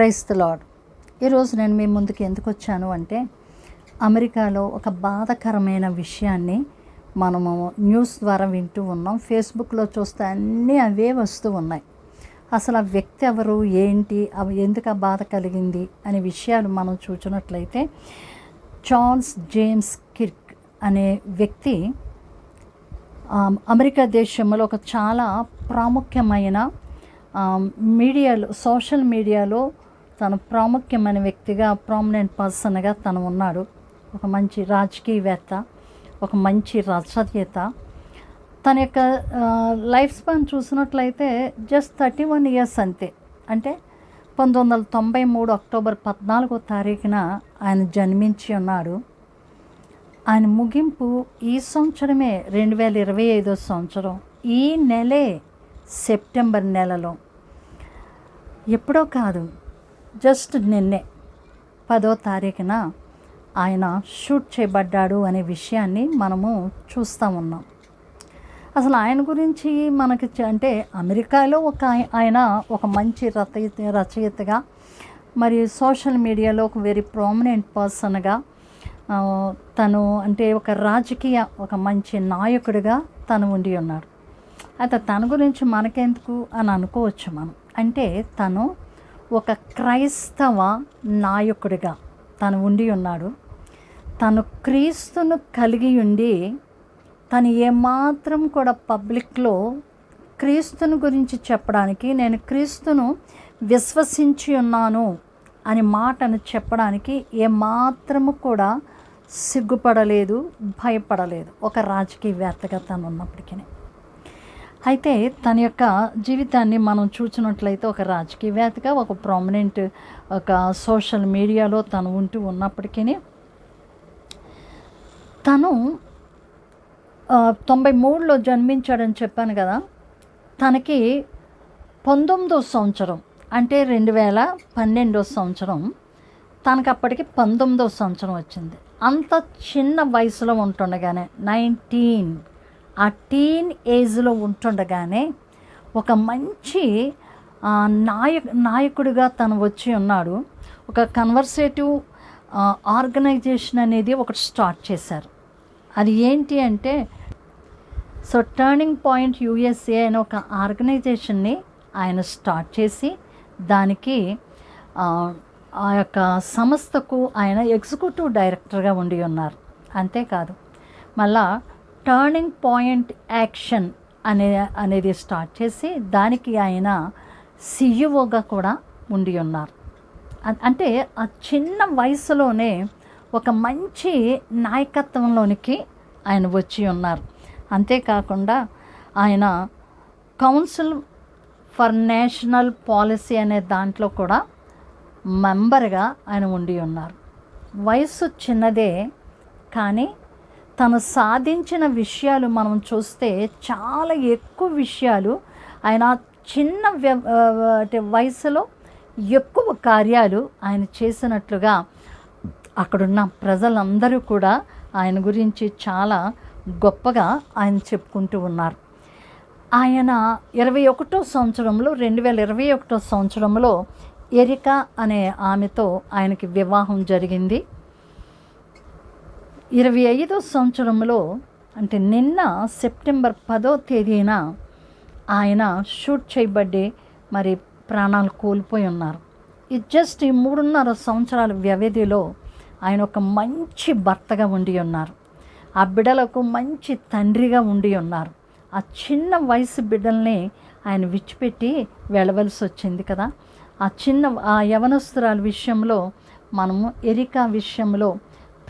క్రైస్త lord ఈరోజు నేను మీ ముందుకు ఎందుకు వచ్చాను అంటే అమెరికాలో ఒక బాధకరమైన విషయాన్ని మనము న్యూస్ ద్వారా వింటూ ఉన్నాం. ఫేస్బుక్లో చూస్తే అన్నీ అవే వస్తూ ఉన్నాయి. అసలు ఆ వ్యక్తి ఎవరు ఏంటి అవి ఎందుకు ఆ బాధ కలిగింది అనే విషయాలు మనం చూచినట్లయితే చార్ల్స్ జేమ్స్ కిర్క్ అనే వ్యక్తి అమెరికా దేశంలో ఒక చాలా ప్రాముఖ్యమైన మీడియాలో సోషల్ మీడియాలో తను ప్రాముఖ్యమైన వ్యక్తిగా ప్రామినెంట్ పర్సన్గా తను ఉన్నాడు. ఒక మంచి రాజకీయవేత్త ఒక మంచి రచయిత. తన యొక్క లైఫ్ స్పాన్ చూసినట్లయితే జస్ట్ థర్టీ వన్ ఇయర్స్ అంతే. అంటే పంతొమ్మిది వందల తొంభై మూడు అక్టోబర్ పద్నాలుగో తారీఖున ఆయన జన్మించి ఉన్నాడు. ఆయన ముగింపు ఈ సంవత్సరమే రెండు వేల ఇరవై ఐదో సంవత్సరం. ఈ నెలే సెప్టెంబర్ నెలలో. ఎప్పుడో కాదు జస్ట్ నిన్నే పదో తారీఖున ఆయన షూట్ చేయబడ్డాడు అనే విషయాన్ని మనము చూస్తూ ఉన్నాం. అసలు ఆయన గురించి మనకి అంటే అమెరికాలో ఒక ఆయన ఒక మంచి రచయిత రచయితగా మరి సోషల్ మీడియాలో ఒక వెరీ ప్రామినెంట్ పర్సన్గా తను అంటే ఒక రాజకీయ ఒక మంచి నాయకుడిగా తను ఉండి ఉన్నాడు. అయితే తన గురించి మనకెందుకు అని అనుకోవచ్చు మనం. అంటే తను ఒక క్రైస్తవ నాయకుడిగా తను ఉండి ఉన్నాడు. తను క్రీస్తును కలిగి ఉండి తను ఏమాత్రం కూడా పబ్లిక్లో క్రీస్తును గురించి చెప్పడానికి నేను క్రీస్తును విశ్వసించి ఉన్నాను అని మాటను చెప్పడానికి ఏమాత్రము కూడా సిగ్గుపడలేదు భయపడలేదు. ఒక రాజకీయవేత్తగా తను ఉన్నప్పటికీ. అయితే తన యొక్క జీవితాన్ని మనం చూసినట్లయితే ఒక రాజకీయవేత్తగా ఒక ప్రామినెంట్ ఒక సోషల్ మీడియాలో తను ఉంటూ ఉన్నప్పటికీ తను తొంభై మూడులో జన్మించాడని చెప్పాను కదా తనకి పంతొమ్మిదో సంవత్సరం అంటే రెండు వేల పన్నెండో సంవత్సరం తనకు అప్పటికి పంతొమ్మిదో సంవత్సరం వచ్చింది. అంత చిన్న వయసులో ఉంటుండగానే నైన్టీన్ ఆ టీన్ ఏజ్లో ఉంటుండగానే ఒక మంచి నాయ నాయక నాయకుడిగా తను వచ్చి ఉన్నాడు. ఒక కన్వర్సేటివ్ ఆర్గనైజేషన్ అనేది ఒకటి స్టార్ట్ చేశారు. అది ఏంటి అంటే సో టర్నింగ్ పాయింట్ యూఎస్ఏ అనే ఒక ఆర్గనైజేషన్ని ఆయన స్టార్ట్ చేసి దానికి ఆ, ఆ యొక్క సంస్థకు ఆయన ఎగ్జిక్యూటివ్ డైరెక్టర్గా ఉండి ఉన్నారు. అంతేకాదు. మళ్ళా టర్నింగ్ పాయింట్ యాక్షన్ అనే అనేది స్టార్ట్ చేసి దానికి ఆయన సిఇఓగా కూడా ఉండి ఉన్నారు. అంటే ఆ చిన్న వయసులోనే ఒక మంచి నాయకత్వంలోనికి ఆయన వచ్చి ఉన్నారు. అంతేకాకుండా ఆయన కౌన్సిల్ ఫర్ నేషనల్ పాలసీ అనే దాంట్లో కూడా మెంబర్గా ఆయన ఉండి ఉన్నారు. వయసు చిన్నదే కానీ తను సాధించిన విషయాలు మనం చూస్తే చాలా ఎక్కువ విషయాలు. ఆయన చిన్న వయసులో ఎక్కువ కార్యాలు ఆయన చేసినట్లుగా అక్కడున్న ప్రజలందరూ కూడా ఆయన గురించి చాలా గొప్పగా ఆయన చెప్పుకుంటూ ఉన్నారు. ఆయన ఇరవై ఒకటో సంవత్సరంలో రెండు వేల ఇరవై ఒకటో సంవత్సరంలో ఎరికా అనే ఆమెతో ఆయనకి వివాహం జరిగింది. ఇరవై ఐదో సంవత్సరంలో అంటే నిన్న సెప్టెంబర్ పదో తేదీన ఆయన షూట్ చేయబడి మరి ప్రాణాలు కోల్పోయి ఉన్నారు. ఇది జస్ట్ ఈ మూడున్నర సంవత్సరాల వ్యవధిలో ఆయన ఒక మంచి భర్తగా ఉండి ఉన్నారు. ఆ బిడ్డలకు మంచి తండ్రిగా ఉండి ఉన్నారు. ఆ చిన్న వయసు బిడ్డల్ని ఆయన విడిచిపెట్టి వెళ్ళవలసి వచ్చింది కదా. ఆ చిన్న ఆ యవనస్తురాల విషయంలో మనము ఎరికా విషయంలో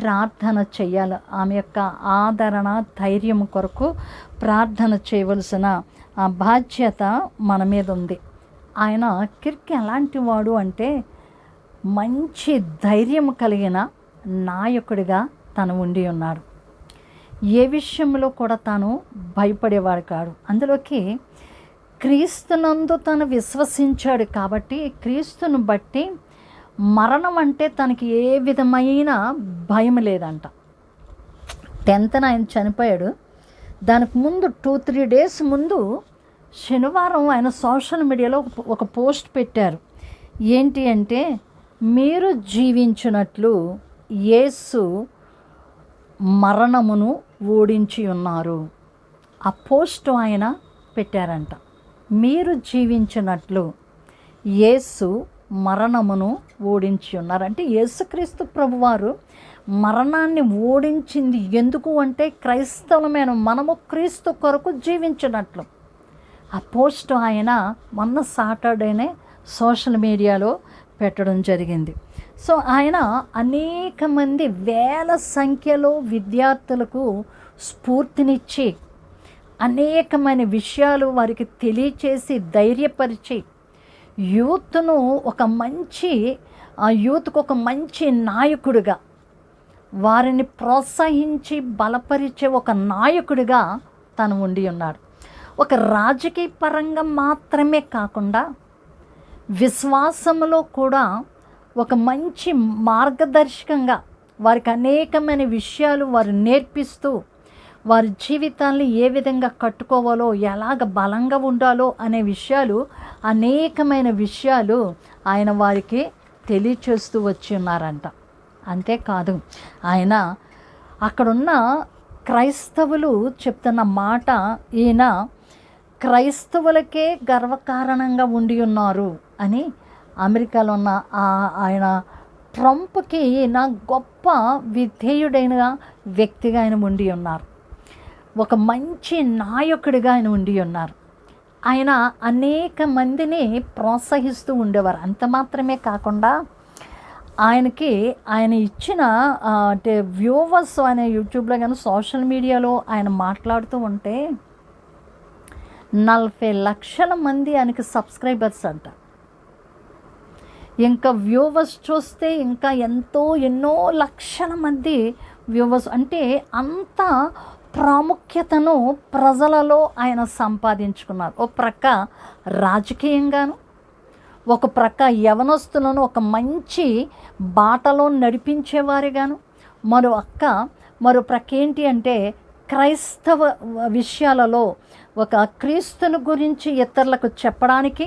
ప్రార్థన చేయాలి. ఆమె యొక్క ఆదరణ ధైర్యం కొరకు ప్రార్థన చేయవలసిన ఆ బాధ్యత మన మీద ఉంది. ఆయన కిర్క్ ఎలాంటి వాడు అంటే మంచి ధైర్యం కలిగిన నాయకుడిగా తను ఉండి ఉన్నాడు. ఏ విషయంలో కూడా తాను భయపడేవాడు కాడు. అందులోకి క్రీస్తునందు తను విశ్వసించాడు కాబట్టి క్రీస్తును బట్టి మరణం అంటే తనకి ఏ విధమైన భయం లేదంట. టెన్త్న ఆయన చనిపోయాడు. దానికి ముందు టూ త్రీ డేస్ ముందు శనివారం ఆయన సోషల్ మీడియాలో ఒక- ఒక పోస్ట్ పెట్టారు. ఏంటి అంటే మీరు జీవించినట్లు యేసు మరణమును ఓడించి ఉన్నారు. ఆ పోస్ట్ ఆయన పెట్టారంట. మీరు జీవించినట్లు యేసు మరణమును ఓడించి ఉన్నారు. అంటే యేసుక్రీస్తు ప్రభువారు మరణాన్ని ఓడించింది ఎందుకు అంటే క్రైస్తవమైన మనము క్రీస్తు కొరకు జీవించినట్లు. ఆ పోస్ట్ ఆయన మొన్న సాటర్డేనే సోషల్ మీడియాలో పెట్టడం జరిగింది. సో ఆయన అనేక మంది వేల సంఖ్యలో విద్యార్థులకు స్ఫూర్తినిచ్చి అనేకమైన విషయాలు వారికి తెలియచేసి ధైర్యపరిచి యూత్ను ఒక మంచి ఆ యూత్కు ఒక మంచి నాయకుడిగా వారిని ప్రోత్సహించి బలపరిచే ఒక నాయకుడిగా తను ఉండి ఉన్నాడు. ఒక రాజకీయ పరంగా మాత్రమే కాకుండా విశ్వాసంలో కూడా ఒక మంచి మార్గదర్శకంగా వారికి అనేకమైన విషయాలు వారు నేర్పిస్తూ వారి జీవితాన్ని ఏ విధంగా కట్టుకోవాలో ఎలాగ బలంగా ఉండాలో అనే విషయాలు అనేకమైన విషయాలు ఆయన వారికి తెలియచేస్తూ వచ్చి ఉన్నారంట. అంతేకాదు ఆయన అక్కడున్న క్రైస్తవులు చెప్తున్న మాట ఈయన క్రైస్తవులకే గర్వకారణంగా ఉండి ఉన్నారు అని అమెరికాలో ఉన్న ఆయన ట్రంప్కి ఈయన గొప్ప విధేయుడైన వ్యక్తిగా ఆయన ఉండి ఉన్నారు. ఒక మంచి నాయకుడిగా ఆయన ఉండి ఉన్నారు. ఆయన అనేక మందిని ప్రోత్సహిస్తూ ఉండేవారు. అంత మాత్రమే కాకుండా ఆయనకి ఆయన ఇచ్చిన అంటే వ్యూవర్స్ ఆయన యూట్యూబ్లో కానీ సోషల్ మీడియాలో ఆయన మాట్లాడుతూ ఉంటే నలభై లక్షల మంది ఆయనకి సబ్స్క్రైబర్స్ అంట. ఇంకా వ్యూవర్స్ చూస్తే ఇంకా ఎంతో ఎన్నో లక్షల మంది వ్యూవర్స్ అంటే అంత ప్రాముఖ్యతను ప్రజలలో ఆయన సంపాదించుకున్నారు. ఒక ప్రక్క రాజకీయంగాను ఒక ప్రక్క యవనస్తులను ఒక మంచి బాటలో నడిపించేవారిగాను మరో అక్క మరో ప్రక్క ఏంటి అంటే క్రైస్తవ విషయాలలో ఒక క్రీస్తుని గురించి ఇతరులకు చెప్పడానికి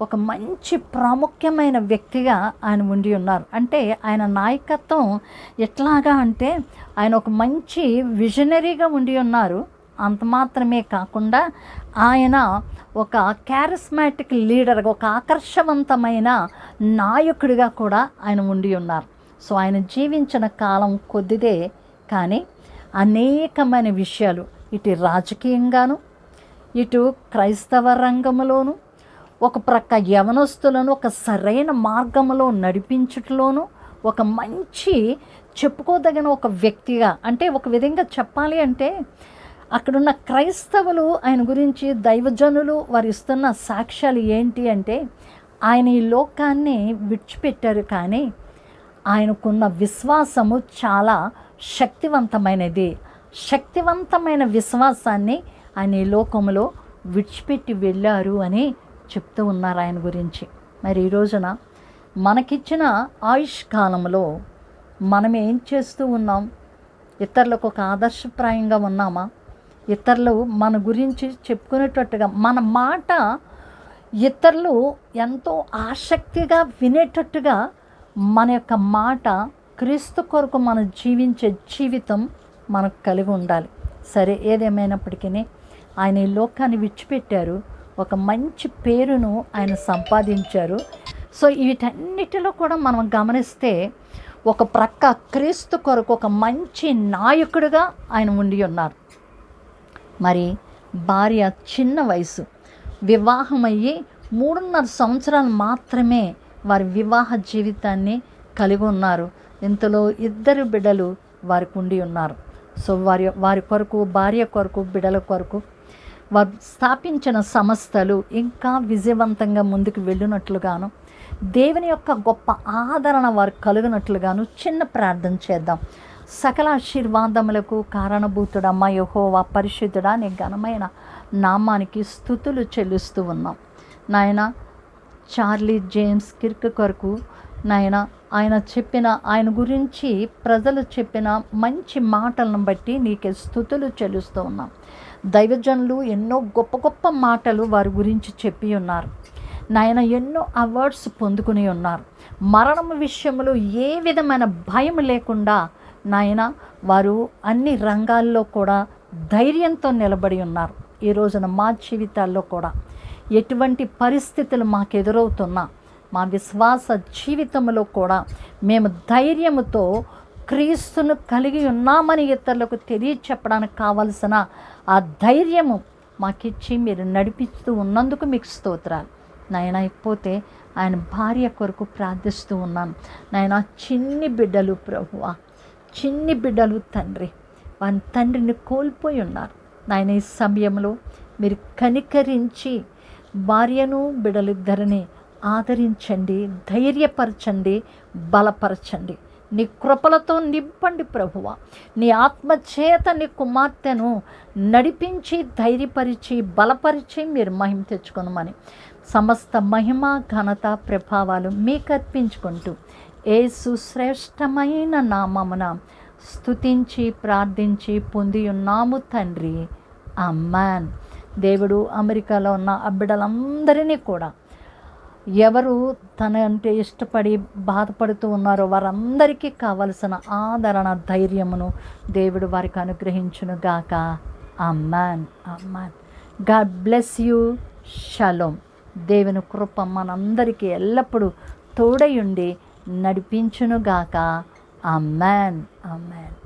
ఒక మంచి ప్రాముఖ్యమైన వ్యక్తిగా ఆయన ఉండి ఉన్నారు. అంటే ఆయన నాయకత్వం ఎట్లాగా అంటే ఆయన ఒక మంచి విజనరీగా ఉండి ఉన్నారు. అంత మాత్రమే కాకుండా ఆయన ఒక క్యారిస్మాటిక్ లీడర్గా ఒక ఆకర్షవంతమైన నాయకుడిగా కూడా ఆయన ఉండి ఉన్నారు. సో ఆయన జీవించిన కాలం కొద్దిదే కానీ అనేకమైన విషయాలు. ఇటు రాజకీయంగాను ఇటు క్రైస్తవ రంగంలోనూ ఒక ప్రక్క యవనస్తులను ఒక సరైన మార్గంలో నడిపించట్లోనూ ఒక మంచి చెప్పుకోదగిన ఒక వ్యక్తిగా అంటే ఒక విధంగా చెప్పాలి అంటే అక్కడున్న క్రైస్తవులు ఆయన గురించి దైవజనులు వారు ఇస్తున్న సాక్ష్యాలు ఏంటి అంటే ఆయన ఈ లోకాన్ని విడిచిపెట్టారు కానీ ఆయనకున్న విశ్వాసము చాలా శక్తివంతమైనది. శక్తివంతమైన విశ్వాసాన్ని ఆయన ఈ లోకంలో విడిచిపెట్టి వెళ్ళారు అని చెప్తూ ఉన్నారు ఆయన గురించి. మరి ఈ రోజున మనకిచ్చిన ఆయుష్ కాలంలో మనం ఏం చేస్తూ ఉన్నాం? ఇతరులకు ఒక ఆదర్శప్రాయంగా ఉన్నామా? ఇతరులు మన గురించి చెప్పుకునేటట్టుగా మన మాట ఇతరులు ఎంతో ఆసక్తిగా వినేటట్టుగా మన యొక్క మాట క్రీస్తు కొరకు మనం జీవించే జీవితం మనకు కలిగి ఉండాలి. సరే ఏదేమైనప్పటికీ ఆయన ఈ లోకాన్ని విడిచిపెట్టారు. ఒక మంచి పేరును ఆయన సంపాదించారు. సో వీటన్నిటిలో కూడా మనం గమనిస్తే ఒక ప్రక్క క్రీస్తు కొరకు ఒక మంచి నాయకుడిగా ఆయన ఉండి ఉన్నారు. మరి భార్య చిన్న వయసు. వివాహమయ్యి మూడున్నర సంవత్సరాలు మాత్రమే వారి వివాహ జీవితాన్ని కలిగి ఉన్నారు. ఇంతలో ఇద్దరు బిడ్డలు వారికి ఉండి ఉన్నారు. సో వారి వారి కొరకు భార్య కొరకు బిడ్డల కొరకు వారు స్థాపించిన సంస్థలు ఇంకా విజయవంతంగా ముందుకు వెళ్ళినట్లుగాను దేవుని యొక్క గొప్ప ఆదరణ వారు కలుగునట్లుగాను చిన్న ప్రార్థన చేద్దాం. సకల ఆశీర్వాదములకు కారణభూతుడమ్మ యహోవా పరిశుద్ధుడా నీ ఘనమైన నామానికి స్థుతులు చెల్లిస్తూ ఉన్నాం. నాయన చార్లీ జేమ్స్ కిర్క్ కొరకు నాయన ఆయన చెప్పిన ఆయన గురించి ప్రజలు చెప్పిన మంచి మాటలను బట్టి నీకే స్థుతులు చెల్లిస్తూ ఉన్నాం. దైవజనులు ఎన్నో గొప్ప గొప్ప మాటలు వారి గురించి చెప్పి ఉన్నారు. నాయన ఎన్నో అవార్డ్స్ పొందుకుని ఉన్నారు. మరణం విషయంలో ఏ విధమైన భయం లేకుండా నాయన వారు అన్ని రంగాల్లో కూడా ధైర్యంతో నిలబడి ఉన్నారు. ఈ రోజున మా జీవితాల్లో కూడా ఎటువంటి పరిస్థితులు మాకు ఎదురవుతున్నా మా విశ్వాస జీవితంలో కూడా మేము ధైర్యముతో క్రీస్తును కలిగి ఉన్నామని ఇతరులకు తెలియచెప్పడానికి కావలసిన ఆ ధైర్యము మాకిచ్చి మీరు నడిపిస్తూ ఉన్నందుకు మీకు స్తోత్రాలు. నాయన అయిపోతే ఆయన భార్య కొరకు ప్రార్థిస్తూ ఉన్నాను. నాయన చిన్ని బిడ్డలు ప్రభువా చిన్ని బిడ్డలు తండ్రి వారి తండ్రిని కోల్పోయి ఉన్నారు. నాయన ఈ సమయంలో మీరు కనికరించి భార్యను బిడ్డలిద్దరిని ఆదరించండి ధైర్యపరచండి బలపరచండి. నీ కృపలతో నింపండి ప్రభువ. నీ ఆత్మచేత నీ కుమార్తెను నడిపించి ధైర్యపరిచి బలపరిచి మీరు మహిమ తెచ్చుకొనమని సమస్త మహిమ ఘనత ప్రభావాలు మీకు అర్పించుకుంటూ ఏ సుశ్రేష్టమైన నామమున స్తుతించి ప్రార్థించి పొంది ఉన్నాము తండ్రి. అమ్మాన్. దేవుడు అమెరికాలో ఉన్న అబ్బిడలందరినీ కూడా ఎవరు తన అంటే ఇష్టపడి బాధపడుతూ ఉన్నారో వారందరికీ కావలసిన ఆదరణ ధైర్యమును దేవుడు వారికి అనుగ్రహించును గాక అమ్మాన్ అమ్మాన్ గాడ్ బ్లెస్ యూ. షలోం దేవుని కృప మనందరికీ ఎల్లప్పుడూ తోడయుండి నడిపించునుగాక. Amman Amman